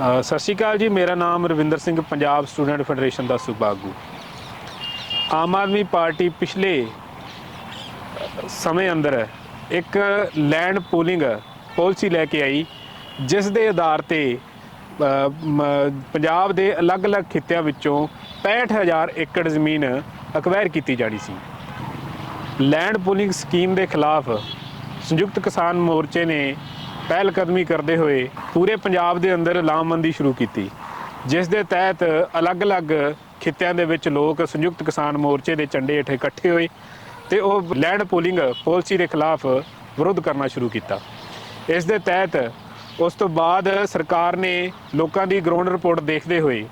ਸਤਿ ਸ਼੍ਰੀ ਅਕਾਲ ਜੀ, ਮੇਰਾ ਨਾਮ ਰਵਿੰਦਰ ਸਿੰਘ, ਪੰਜਾਬ ਸਟੂਡੈਂਟ ਫੈਡਰੇਸ਼ਨ ਦਾ ਸੂਬਾ ਆਗੂ। ਆਮ ਆਦਮੀ ਪਾਰਟੀ ਪਿਛਲੇ ਸਮੇਂ ਅੰਦਰ ਇੱਕ ਲੈਂਡ ਪੂਲਿੰਗ ਪਾਲਿਸੀ ਲੈ ਕੇ ਆਈ, ਜਿਸ ਦੇ ਆਧਾਰ ਤੇ ਮ- ਪੰਜਾਬ ਦੇ ਅਲੱਗ-ਅਲੱਗ ਖਿੱਤਿਆਂ ਵਿੱਚੋਂ 65000 ਏਕੜ ਜ਼ਮੀਨ ਅਕਵਾਇਰ ਕੀਤੀ ਜਾਣੀ ਸੀ। ਲੈਂਡ ਪੂਲਿੰਗ ਸਕੀਮ ਦੇ ਖਿਲਾਫ ਸੰਯੁਕਤ ਕਿਸਾਨ ਮੋਰਚੇ ਨੇ ਪਹਿਲ ਕਦਮੀ ਕਰਦੇ ਹੋਏ ਪੂਰੇ ਪੰਜਾਬ ਦੇ ਅੰਦਰ ਲਾਮਬੰਦੀ ਸ਼ੁਰੂ ਕੀਤੀ, ਜਿਸ ਦੇ ਤਹਿਤ ਅਲੱਗ-ਅਲੱਗ ਖਿੱਤਿਆਂ ਦੇ ਵਿੱਚ ਲੋਕ ਸੰਯੁਕਤ ਕਿਸਾਨ ਮੋਰਚੇ ਦੇ ਝੰਡੇ ਹੇਠ ਇਕੱਠੇ ਹੋਏ ਤੇ ਉਹ ਲੈਂਡ ਪੂਲਿੰਗ ਪਾਲਿਸੀ ਦੇ ਖਿਲਾਫ ਵਿਰੋਧ ਕਰਨਾ ਸ਼ੁਰੂ ਕੀਤਾ। ਇਸ ਦੇ ਤਹਿਤ ਉਸ ਤੋਂ ਬਾਅਦ ਸਰਕਾਰ ਨੇ ਲੋਕਾਂ ਦੀ ਗਰਾਊਂਡ ਰਿਪੋਰਟ ਦੇਖਦੇ ਹੋਏ,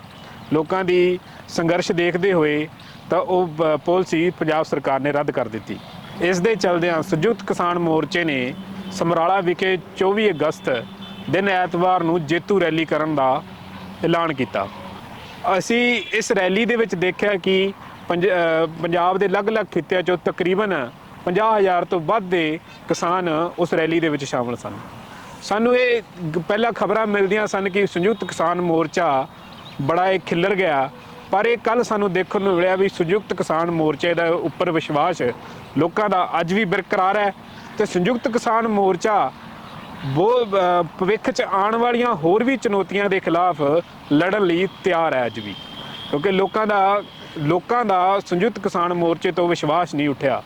ਲੋਕਾਂ ਦੀ ਸੰਘਰਸ਼ ਦੇਖਦੇ ਹੋਏ ਤਾਂ ਉਹ ਬ- ਪਾਲਿਸੀ ਪੰਜਾਬ ਸਰਕਾਰ ਨੇ ਰੱਦ ਕਰ ਦਿੱਤੀ। ਇਸ ਦੇ ਚਲਦਿਆਂ ਸੰਯੁਕਤ ਕਿਸਾਨ ਮੋਰਚੇ ਨੇ ਸਮਰਾਲਾ ਵਿਖੇ 24 ਅਗਸਤ ਦਿਨ ਐਤਵਾਰ ਨੂੰ ਜੇਤੂ ਰੈਲੀ ਕਰਨ ਦਾ ਐਲਾਨ ਕੀਤਾ। ਅਸੀਂ ਇਸ ਰੈਲੀ ਦੇ ਵਿੱਚ ਦੇਖਿਆ ਕਿ ਪੰਜਾਬ ਦੇ ਅਲੱਗ-ਅਲੱਗ ਖਿੱਤਿਆਂ ਚੋਂ ਤਕਰੀਬਨ 50000 ਤੋਂ ਵੱਧ ਦੇ ਕਿਸਾਨ ਉਸ ਰੈਲੀ ਦੇ ਵਿੱਚ ਸ਼ਾਮਲ ਸਨ। ਸਾਨੂੰ ਇਹ ਪਹਿਲਾਂ ਖਬਰਾਂ ਮਿਲਦੀਆਂ ਸਨ ਕਿ ਸੰਯੁਕਤ ਕਿਸਾਨ ਮੋਰਚਾ ਬੜਾ ਇਹ ਖਿੱਲਰ ਗਿਆ, ਪਰ ਇਹ ਕੱਲ ਸਾਨੂੰ ਦੇਖਣ ਨੂੰ ਮਿਲਿਆ ਵੀ ਸੰਯੁਕਤ ਕਿਸਾਨ ਮੋਰਚੇ ਦਾ ਉੱਪਰ ਵਿਸ਼ਵਾਸ ਲੋਕਾਂ ਦਾ ਅੱਜ ਵੀ ਬਰਕਰਾਰ ਹੈ। ਤੇ ਸੰਯੁਕਤ ਕਿਸਾਨ ਮੋਰਚਾ ਉਹ ਭਵਿੱਖ 'ਚ ਆਉਣ ਵਾਲੀਆਂ ਹੋਰ ਵੀ ਚੁਣੌਤੀਆਂ ਦੇ ਖਿਲਾਫ ਲੜਨ ਲਈ ਤਿਆਰ ਹੈ ਅੱਜ ਵੀ। ਕਿਉਂਕਿ ਲੋਕਾਂ ਦਾ ਲੋਕਾਂ ਦਾ ਸੰਯੁਕਤ ਕਿਸਾਨ ਮੋਰਚੇ ਤੋਂ ਵਿਸ਼ਵਾਸ ਨਹੀਂ ਉੱਠਿਆ।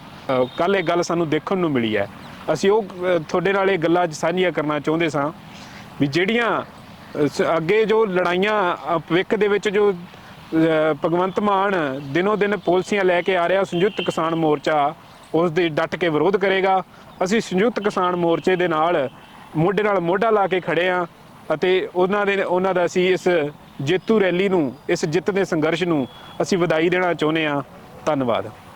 ਕੱਲ ਇਹ ਗੱਲ ਸਾਨੂੰ ਦੇਖਣ ਨੂੰ ਮਿਲੀ ਹੈ। ਅਸੀਂ ਉਹ ਤੁਹਾਡੇ ਨਾਲ ਇਹ ਗੱਲਾਂ ਸਾਂਝੀਆਂ ਕਰਨਾ ਚਾਹੁੰਦੇ ਸਾਂ ਵੀ ਜਿਹੜੀਆਂ ਅੱਗੇ ਜੋ ਲੜਾਈਆਂ ਭਵਿੱਖ ਦੇ ਵਿੱਚ ਜੋ ਭਗਵੰਤ ਮਾਨ ਦਿਨੋ ਦਿਨ ਪਾਲਿਸੀਆਂ ਲੈ ਕੇ ਆ ਰਿਹਾ ਸੰਯੁਕਤ ਕਿਸਾਨ ਮੋਰਚਾ ਉਸ ਦੇ ਡਟ ਕੇ ਵਿਰੋਧ ਕਰੇਗਾ। ਅਸੀਂ ਸੰਯੁਕਤ ਕਿਸਾਨ ਮੋਰਚੇ ਦੇ ਨਾਲ ਮੋਢੇ ਨਾਲ ਮੋਢਾ ਲਾ ਕੇ ਖੜੇ ਆ ਅਤੇ ਉਹਨਾਂ ਦੇ, ਉਹਨਾਂ ਦਾ ਅਸੀਂ ਇਸ ਜੇਤੂ ਰੈਲੀ ਨੂੰ, ਇਸ ਜਿੱਤ ਦੇ ਸੰਘਰਸ਼ ਨੂੰ ਅਸੀਂ ਵਧਾਈ ਦੇਣਾ ਚਾਹੁੰਦੇ ਆ। ਧੰਨਵਾਦ।